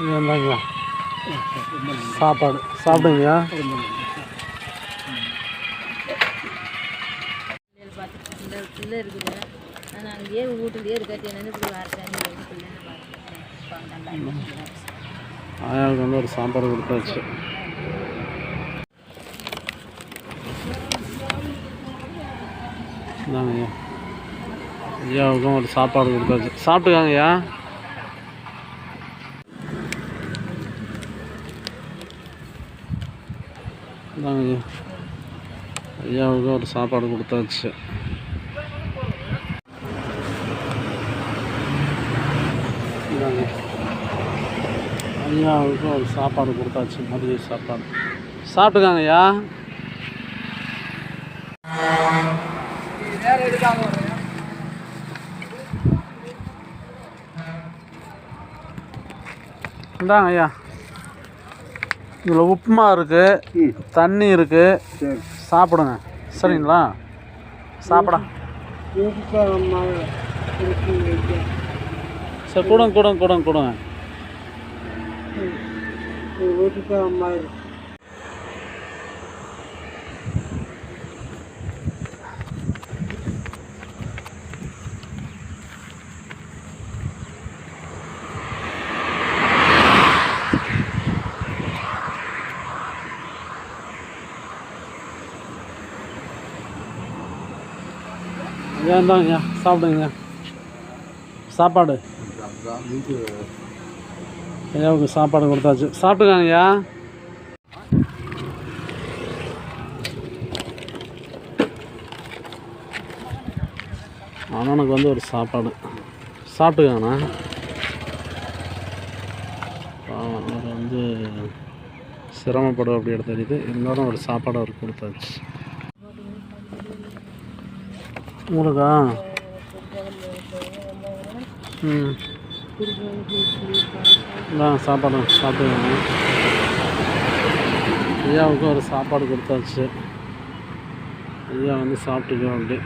இது சாப்பாடு. சாப்பிடுங்கய்யா பிள்ளைகள் பிள்ளை இருக்குது அங்கேயே வீட்டுலேயே இருக்காட்டி என்னென்னு இப்படி ஆயாவுக்கு வந்து ஒரு சாப்பாடு கொடுத்தாச்சு. இந்தாங்க ஐயா ஐயாவுக்கும் ஒரு சாப்பாடு கொடுத்தாச்சு. சாப்பிட்டுக்காங்கய்யா. இந்தாங்க. ஐயா ஐயாவுக்கும் ஒரு சாப்பாடு கொடுத்தாச்சு. இந்தாங்க. ஐயாவுக்கு ஒரு சாப்பாடு கொடுத்தாச்சு மதிய சாப்பாடு. சாப்பிட்டுக்காங்க ஐயா. இந்தாங்க ஐயா. இதில் உப்புமா இருக்குது தண்ணி இருக்குது சாப்பிடுங்க. சரிங்களா? சாப்பிட. சரி கொடுங்க கொடுங்க கொடுங்க கொடுங்க. ஏன் அம்மா ஐயா சாப்பிடுங்க. சாப்பாடு. ஐயாவுக்கு சாப்பாடு கொடுத்தாச்சு. சாப்பிட்டுக்காங்க ஐயா அண்ணனுக்கு வந்து ஒரு சாப்பாடு. சாப்பிட்டுக்காங்கண்ணா அவர் வந்து சிரமப்படும் அப்படி தெரியுது. இருந்தாலும் ஒரு சாப்பாடு அவர் கொடுத்தாச்சு. உங்களுக்கா ம். சாப்பாடு சாப்பிடுவாங்க ஐயாவுக்கு ஒரு சாப்பாடு கொடுத்தாச்சு. ஐயா வந்து சாப்பிட்டுக்கோ அப்படி.